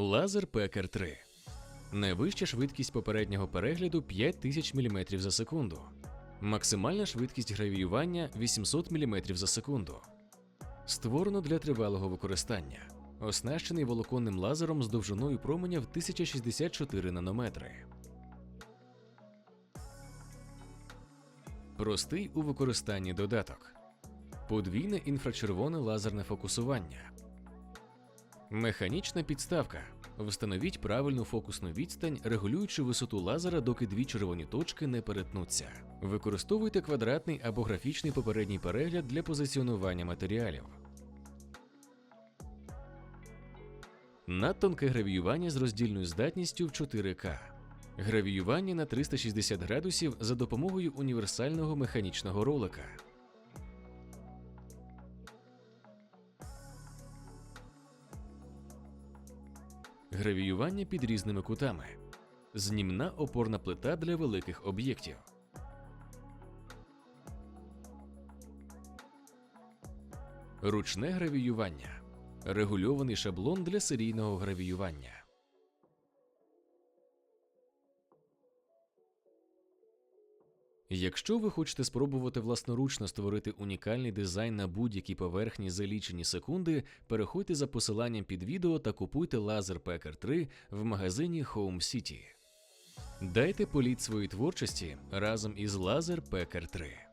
Лазер Пекер 3. Найвища швидкість попереднього перегляду 5000 мм за секунду. Максимальна швидкість гравіювання 800 мм за секунду. Створено для тривалого використання. Оснащений волоконним лазером з довжиною променя в 1064 нанометри. Простий у використанні додаток. Подвійне інфрачервоне лазерне фокусування. Механічна підставка. Встановіть правильну фокусну відстань, регулюючи висоту лазера, доки дві червоні точки не перетнуться. Використовуйте квадратний або графічний попередній перегляд для позиціонування матеріалів. Надтонке гравіювання з роздільною здатністю в 4К. Гравіювання на 360 градусів за допомогою універсального механічного ролика. Гравіювання під різними кутами. Знімна опорна плита для великих об'єктів. Ручне гравіювання. Регульований шаблон для серійного гравіювання. Якщо ви хочете спробувати власноручно створити унікальний дизайн на будь-якій поверхні за лічені секунди, переходьте за посиланням під відео та купуйте Laser Packer 3 в магазині Home City. Дайте політ своїй творчості разом із Laser Packer 3.